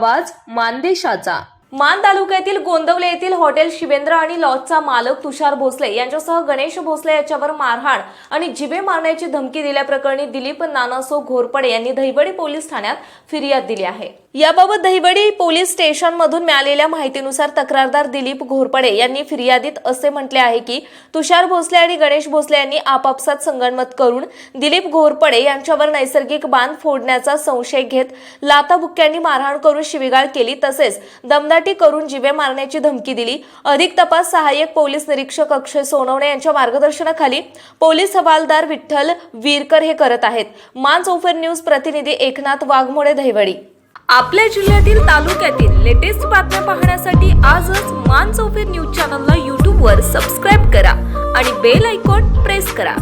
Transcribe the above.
आवाज मानदेशाचा. मान तालुक्यातील गोंदवले येथील हॉटेल शिवेंद्र आणि लॉजचा मालक तुषार भोसले यांच्यासह गणेश भोसले याच्यावर मारहाण आणि जिबे मारण्याची धमकी दिल्याप्रकरणी दिलीप नानासो घोरपडे यांनी दहिवडी पोलीस ठाण्यात फिर्याद दिली आहे. याबाबत दहिवडी पोलीस स्टेशनमधून मिळालेल्या माहितीनुसार तक्रारदार दिलीप घोरपडे यांनी फिर्यादीत असे म्हटले आहे की तुषार भोसले आणि गणेश भोसले यांनी आपापसात संगणमत करून दिलीप घोरपडे यांच्यावर नैसर्गिक बांध फोडण्याचा संशय घेत लाताबुक्क्यांनी मारहाण करून शिवीगाळ केली तसेच दमदाटी करून जिवे मारण्याची धमकी दिली. अधिक तपास सहाय्यक पोलीस निरीक्षक अक्षय सोनवणे यांच्या मार्गदर्शनाखाली पोलीस हवालदार विठ्ठल वीरकर हे करत आहेत. मान चौफेर न्यूज प्रतिनिधी एकनाथ वाघमोडे दहिवडी आपल्या जिल्ह्यातील तालुक्यातील लेटेस्ट बातम्या पाहण्यासाठी आजच मान चौफेर न्यूज चॅनलला यूट्यूबवर सबस्क्राईब करा आणि बेल आयकॉन प्रेस करा.